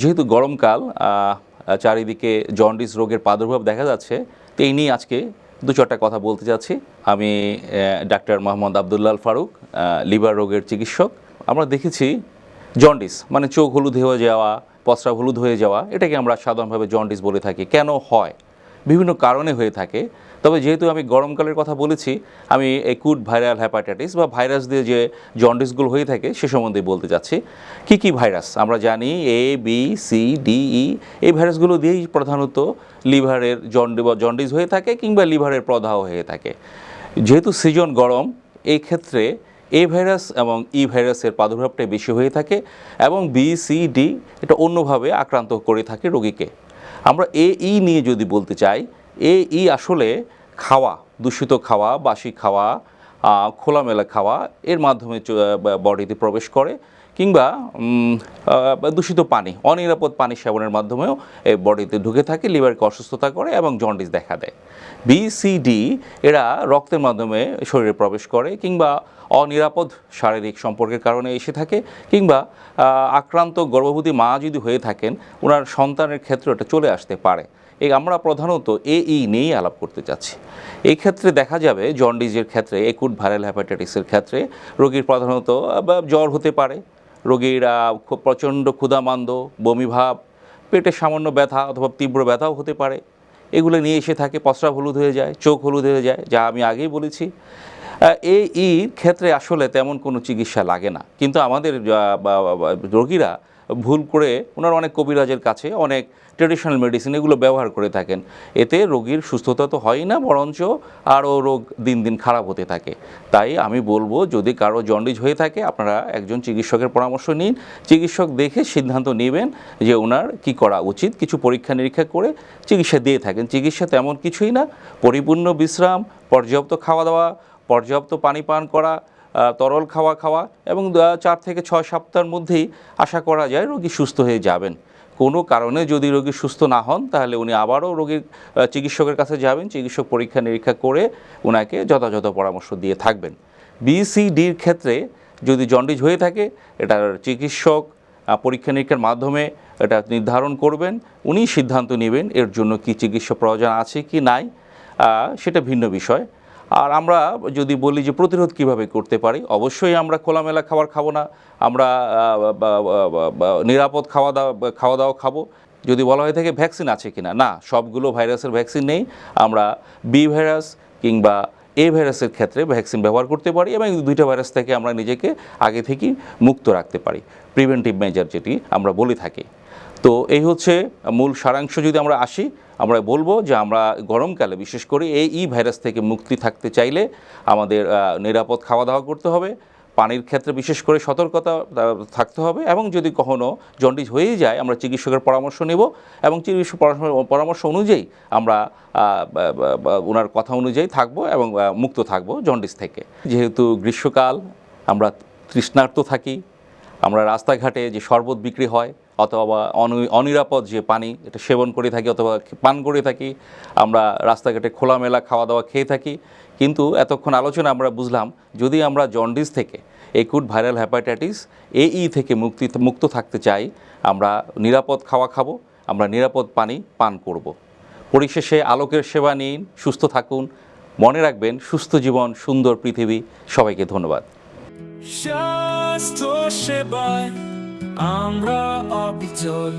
যেহেতু গরমকাল চারিদিকে জন্ডিস রোগের প্রাদুর্ভাব দেখা যাচ্ছে, তো এই নিয়ে আজকে দু চারটা কথা বলতে যাচ্ছি। আমি ডাক্তার মোহাম্মদ আবদুল্লাল ফারুক লিভার রোগের চিকিৎসক। আমরা দেখেছি জন্ডিস মানে চোখ হলুদ হয়ে যাওয়া, পসরা হলুদ হয়ে যাওয়া, এটাকে আমরা সাধারণভাবে জন্ডিস বলে থাকি। কেন হয়? বিভিন্ন কারণে হয়ে থাকে। তবে যেহেতু আমি গরমকালের কথা বলেছি, আমি একুট ভাইরাল হ্যাপাটাইটিস বা ভাইরাস দিয়ে যে জন্ডিসগুলো হয়ে থাকে, সে সম্বন্ধে বলতে চাচ্ছি কি কি ভাইরাস আমরা জানি A B C D E এই ভাইরাসগুলো দিয়েই প্রধানত লিভারের জন্ডি বা জন্ডিস হয়ে থাকে কিংবা লিভারের প্রদাহ হয়ে থাকে। যেহেতু সিজন গরম এই ক্ষেত্রে এ ভাইরাস এবং ই ভাইরাসের প্রাদুর্ভাবটাই বেশি হয়ে থাকে এবং বি সি ডি এটা অন্যভাবে আক্রান্ত করে থাকে রোগীকে। আমরা এ, ই নিয়ে যদি বলতে চাই, এ, ই আসলে খাওয়া, দূষিত খাওয়া, বাসি খাওয়া খোলামেলা খাওয়া, এর মাধ্যমে বডিতে প্রবেশ করে। কিংবা দূষিত পানি, অনিরাপদ পানি সেবনের মাধ্যমেও এই বডিতে ঢুকে থাকে, লিভারকে অসুস্থতা করে এবং জন্ডিস দেখা দেয়। বি সি ডি এরা রক্তের মাধ্যমে শরীরে প্রবেশ করে কিংবা অনিরাপদ শারীরিক সম্পর্কের কারণে এসে থাকে কিংবা আক্রান্ত গর্ভবতী মা যদি হয়ে থাকেন ওনার সন্তানের ক্ষেত্রে এটা চলে আসতে পারে। এই আমরা প্রধানত এ ই নিয়েই আলাপ করতে চাচ্ছি। এই ক্ষেত্রে দেখা যাবে জন্ডিজের ক্ষেত্রে একুট ভাইরাল হ্যাপাটাইটিসের ক্ষেত্রে রোগীর প্রধানত জ্বর হতে পারে রোগীর খুব প্রচণ্ড ক্ষুধামান্দ, বমিভাব, পেটে সামান্য ব্যথা অথবা তীব্র ব্যথাও হতে পারে। এগুলো নিয়ে এসে থাকে, পসরা হলুদ হয়ে যায়, চোখ হলুদ হয়ে যায়, যা আমি আগেই বলেছি। এই ক্ষেত্রে আসলে তেমন কোনো চিকিৎসা লাগে না। কিন্তু আমাদের রোগীরা ভুল করে ওনার অনেক কবিরাজের কাছে, অনেক ট্রেডিশনাল মেডিসিন এগুলো ব্যবহার করে থাকেন। এতে রোগীর সুস্থতা তো হয়ই না, বরঞ্চ আরও রোগ দিন দিন খারাপ হতে থাকে। তাই আমি বলব, যদি কারও জন্ডিস হয়ে থাকে, আপনারা একজন চিকিৎসকের পরামর্শ নিন। চিকিৎসক দেখে সিদ্ধান্ত নেবেন যে ওনার কি করা উচিত। কিছু পরীক্ষা নিরীক্ষা করে চিকিৎসা দিয়ে থাকেন। চিকিৎসা তেমন কিছুই না। পরিপূর্ণ বিশ্রাম, পর্যাপ্ত খাওয়া দাওয়া পর্যাপ্ত পানি পান করা তরল খাওয়া খাওয়া এবং চার থেকে ছয় সপ্তাহের মধ্যেই আশা করা যায় রোগী সুস্থ হয়ে যাবেন। কোনো কারণে যদি রোগী সুস্থ না হন, তাহলে উনি আবারও রোগীর চিকিৎসকের কাছে যাবেন, চিকিৎসক পরীক্ষা নিরীক্ষা করে ওনাকে যথাযথ পরামর্শ দিয়ে থাকবেন। বিসিডির ক্ষেত্রে যদি জন্ডিস হয়ে থাকে, এটার চিকিৎসক পরীক্ষা নিরীক্ষার মাধ্যমে এটা নির্ধারণ করবেন উনি সিদ্ধান্ত নেবেন এর জন্য কি চিকিৎসা প্রয়োজন আছে কি নাই সেটা ভিন্ন বিষয়। আর আমরা যদি বলি যে প্রতিরোধ কীভাবে করতে পারি, অবশ্যই আমরা খোলামেলা খাবার খাব না, আমরা নিরাপদ খাওয়া দাওয়া খাওয়া দাওয়া খাব। যদি বলা হয়ে থাকে ভ্যাকসিন আছে কিনা? না না সবগুলো ভাইরাসের ভ্যাকসিন নেই। আমরা বি ভাইরাস কিংবা এ ভাইরাসের ক্ষেত্রে ভ্যাকসিন ব্যবহার করতে পারি এবং দুইটা ভাইরাস থেকে আমরা নিজেকে আগে থেকেই মুক্ত রাখতে পারি। প্রিভেন্টিভ মেজার যেটি আমরা বলে থাকি। তো এই হচ্ছে মূল সারাংশ। যদি আমরা আসি, আমরা বলব যে আমরা গরমকালে বিশেষ করে এই ই ভাইরাস থেকে মুক্তি থাকতে চাইলে আমাদের নিরাপদ খাওয়া দাওয়া করতে হবে, পানির ক্ষেত্রে বিশেষ করে সতর্কতা থাকতে হবে এবং যদি কখনও জন্ডিস হয়েই যায়, আমরা চিকিৎসকের পরামর্শ নেব এবং চিকিৎসক পরামর্শ- অনুযায়ী আমরা ওনার কথা অনুযায়ী থাকব এবং মুক্ত থাকব জন্ডিস থেকে। যেহেতু গ্রীষ্মকাল, আমরা তৃষ্ণার্ত থাকি, আমরা রাস্তাঘাটে যে শরবত বিক্রি হয় অথবা অনিরাপদ যে পানি, এটা সেবন করে থাকি অথবা পান করে থাকি, আমরা রাস্তাঘাটে খোলামেলা খাওয়া দাওয়া খেয়ে থাকি। কিন্তু এতক্ষণ আলোচনা আমরা বুঝলাম, যদি আমরা জন্ডিস থেকে একুট ভাইরাল হ্যাপাটাইটিস এই থেকে মুক্তি, মুক্ত থাকতে চাই, আমরা নিরাপদ খাওয়া খাব, আমরা নিরাপদ পানি পান করব। পরিশেষে আলোকের সেবা নিন, সুস্থ থাকুন, মনে রাখবেন সুস্থ জীবন, সুন্দর পৃথিবী। সবাইকে ধন্যবাদ। স্বাস্থ্য সেবায় আমরা অবিচল